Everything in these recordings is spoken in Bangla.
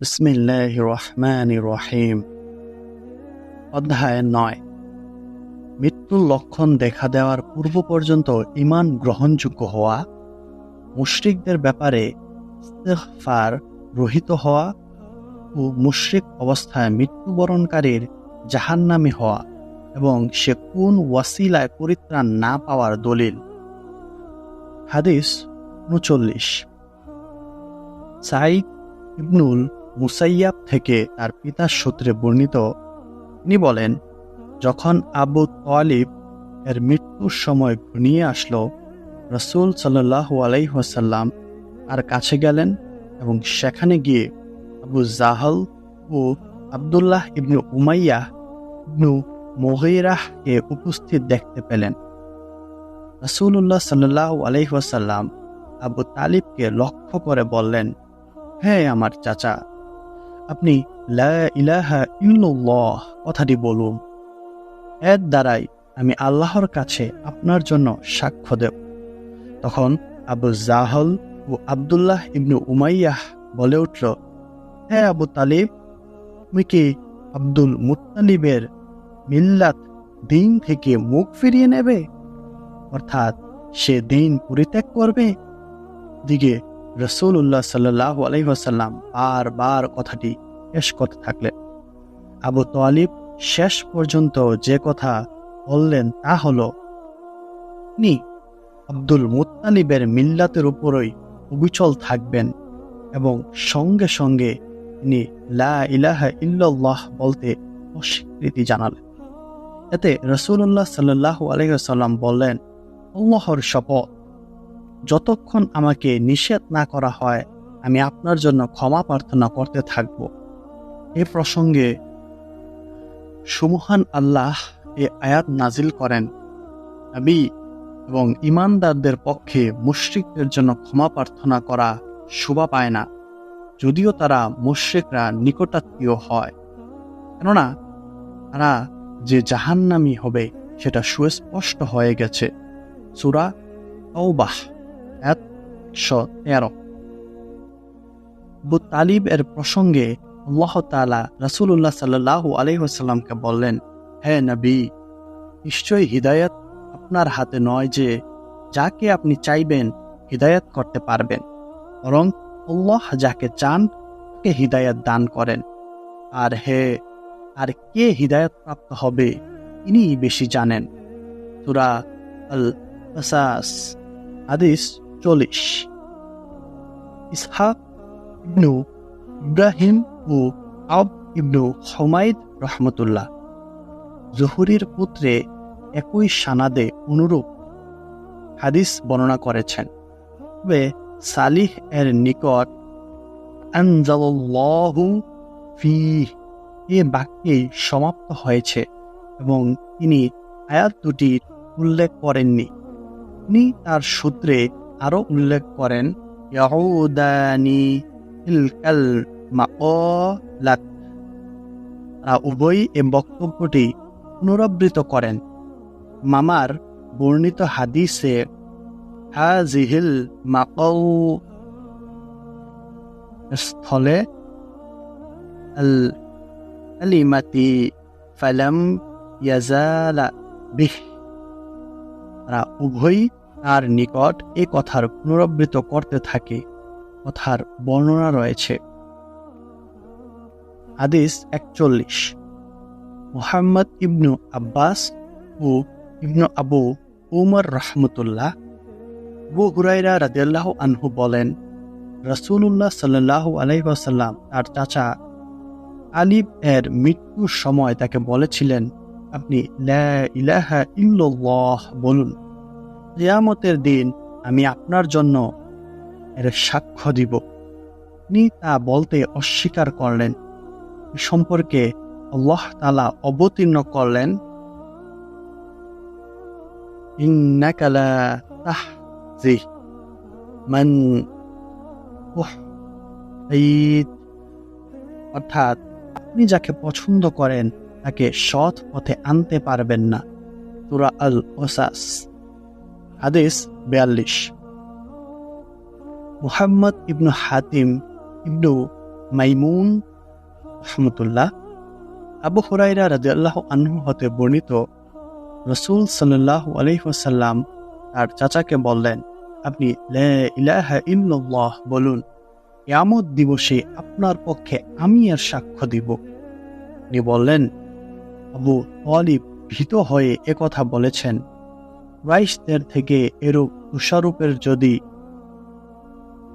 বিসমিল্লাহ রহমান রহিম অধ্যায় নয়। মৃত্যুর লক্ষণ দেখা দেওয়ার পূর্ব পর্যন্ত ইমান গ্রহণযোগ্য হওয়া, মুশরিকদের ব্যাপারে ইস্তেগফার রহিত হওয়া ও মুশরিক অবস্থায় মৃত্যুবরণকারীর জাহান্নামী হওয়া এবং সে কোন ওয়াসিলায় পরিত্রাণ না পাওয়ার দলিল। হাদিস উনচল্লিশ। সাইদ ইবনুল মুসাইয়াব থেকে তার পিতার সূত্রে বর্ণিত, তিনি বলেন, যখন আবু তোয়ালিব এর মৃত্যুর সময় ঘনিয়ে আসলো, রসুল সাল্লাহু আলাইহাসাল্লাম তার কাছে গেলেন এবং সেখানে গিয়ে আবু জাহল ও আবদুল্লাহ ইবনু উমাইয়া ইবনু মহিরাহকে উপস্থিত দেখতে পেলেন। রসুল্লাহ সাল্লাহ আলাইহাসাল্লাম আবু তালিবকে লক্ষ্য করে বললেন হ্যাঁ আমার চাচা আপনি কথাটি বলুন। এর দ্বারাই আমি আল্লাহর কাছে আপনার জন্য সাক্ষ্য দেব। তখন আবু জাহল ও আবদুল্লাহ ইবনু উমাইয়াহ বলে উঠল হ্যাঁ আবু তালিব, তুমি কি আব্দুল মুতালিবের মিল্লাত দিন থেকে মুখ ফিরিয়ে নেবে? অর্থাৎ সে দিন পরিত্যাগ করবে? দিকে রসুল্লাহ সাল্লাহ আলহিহাসাল্লাম বারবার কথাটি শেষ করতে থাকলেন। আবু তোয়ালিব শেষ পর্যন্ত যে কথা বললেন তা হল নি আব্দুল মুতালিবের মিল্লাতের উপরই অবিচল থাকবেন এবং সঙ্গে সঙ্গে তিনি লা ইলাহা ইল্লাল্লাহ বলতে অস্বীকৃতি জানালেন। এতে রসুল্লাহ সাল্লাহ আলহিহাসাল্লাম বললেন, আল্লাহর শপথ যতক্ষণ আমাকে নিষেধ না করা হয়, আমি আপনার জন্য ক্ষমা প্রার্থনা করতে থাকব। এ প্রসঙ্গে সুমহান আল্লাহ এ আয়াত নাজিল করেন, নবী এবং ইমানদারদের পক্ষে মুশ্রিকদের জন্য ক্ষমা প্রার্থনা করা শোভা পায় না, যদিও তারা মুশ্রিকরা নিকটাত্মীয় হয়। কেননা, তারা যে জাহান্নামি হবে, সেটা সুস্পষ্ট হয়ে গেছে। সুরা তৌবাহ একশো তেরো তালিব এর প্রসঙ্গে আল্লাহ তালা রাসুল্লাহ সাল্লাহ আলহিহাস্লামকে বললেন, হে নবী, নিশ্চয়ই হৃদায়ত আপনার হাতে নয় যে যাকে আপনি চাইবেন হৃদায়ত করতে পারবেন, বরং আল্লাহ যাকে চান তাকে হৃদায়ত দান করেন। আর হে, আর কে হৃদায়ত প্রাপ্ত হবে তিনি বেশি জানেন। সুরা আল হাদিস চল্লিশ। ইসহাক ইবনু ইব্রাহিম ও আব ইবনু হমাইদ রহমতুল্লাহ। জহুরির পুত্রে একই সানাদে অনুরূপ হাদিস বর্ণনা করেছেন। তবে সালিহ এর নিকট ফি এ বাক্যেই সমাপ্ত হয়েছে এবং তিনি আয়াত দুটির উল্লেখ করেননি। তিনি তার সূত্রে আরও উল্লেখ করেন, ইয়াহুদানি ইলকাল মালাত তারা উভয়ই এ বক্তব্যটি পুনরাবৃত করেন। মামার বর্ণিত হাদিসে হাজিহিল মাকৌ স্থলে আল কালিমাতি ফালাম ইয়াজালা বিহ তারা উভয়ই তার নিকট এ কথার পুনরাবৃত করতে থাকে। কথার বর্ণনা রয়েছে। হাদিস একচল্লিশ। মোহাম্মদ ইবনু আব্বাস ও ইবনু আবু উমর রহমতুল্লাহ আবু হুরাইরা রাদিয়াল্লাহ আনহু বলেন রসুল্লাহ সাল্লাহ আলাইসাল্লাম তার চাচা আলিব এর মৃত্যুর সময় তাকে বলেছিলেন, আপনি ইলাহা ইল্লাল্লাহ বলুন। রিয়ামতের দিন আমি আপনার জন্য এর সাক্ষ্য দিব। তিনি তা বলতে অস্বীকার করলেন। সম্পর্কে আল্লাহ তালা অবতীর্ণ করলেন। মান অর্থাৎ আপনি যাকে পছন্দ করেন, তাকে সৎ পথে আনতে পারবেন না। তুরা আল ওসাস হাদিস বেয়াল্লিশ। মুহাম্মদ ইবনু হাতিম ইবনু মাইমুন রহমতুল্লাহ আবু হুরাইরা রাজিয়াল্লাহ আনহু হতে বর্ণিত রসুল সাল্লাহ আলহিহাসাল্লাম তার চাচাকে বললেন, আপনি ইল্লাল্লাহ বলুন ইয়ামত দিবসে আপনার পক্ষে আমি আর সাক্ষ্য দিব। তিনি বললেন, আবু তালিব ভীত হয়ে একথা বলেছেন। রাইসদের থেকে এরূপ তুষারূপের যদি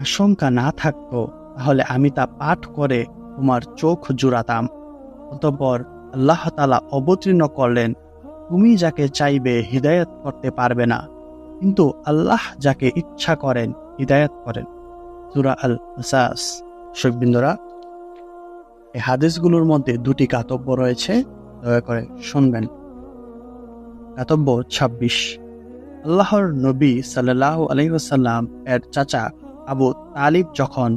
আশঙ্কা না থাকতো, তাহলে আমি তা পাঠ করে তোমার চোখ জুড়াতাম। অতঃপর আল্লাহ তালা অবতীর্ণ করলেন, তুমি যাকে চাইবে হৃদায়ত করতে পারবে না, কিন্তু আল্লাহ যাকে ইচ্ছা করেন হৃদায়ত করেন। সুরা আল আসাস শোকবিন্দরা, এই হাদিসগুলোর মধ্যে দুটি কাতব্য রয়েছে, দয়া করে শুনবেন। কাতব্য ২৬ আল্লাহর নবী সাল্লাহ আলহিহাসাল্লাম এর চাচা আবু তালিব যখন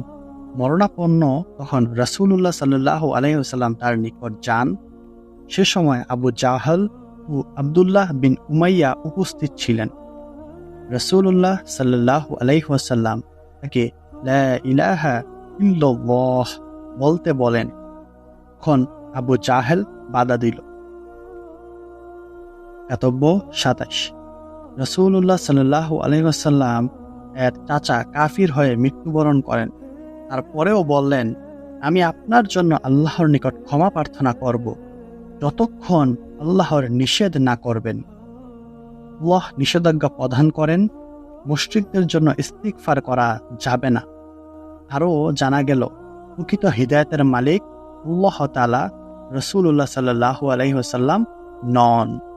মরণাপন্ন, তখন রাসুল্লাহ সাল্লাহ আলহিহাসাল্লাম তার নিকট যান। সে সময় আবু জাহল ও আবদুল্লাহ বিন উমাইয়া উপস্থিত ছিলেন। রসুল্লাহ সাল্লাহ আলাইহাসাল্লাম তাকে ইলাহা বলতে বলেন। তখন আবু জাহেল বাধা দিল। কাতব্য সাতাইশ রসুল্লাহ সাল্লাহ আলহিহাসাল্লাম এর চাচা কাফির হয়ে মৃত্যুবরণ করেন। তারপরেও বললেন, আমি আপনার জন্য আল্লাহর নিকট ক্ষমা প্রার্থনা করব, যতক্ষণ আল্লাহর নিষেধ না করবেন। আল্লাহ নিষেধাজ্ঞা প্রদান করেন, মুশ্রিকদের জন্য ইস্তিকফার করা যাবে না। আরও জানা গেল, প্রকৃত হৃদায়তের মালিক আল্লাহ তালা রসুল্লাহ সাল্লাহ আলহিহাসাল্লাম নন।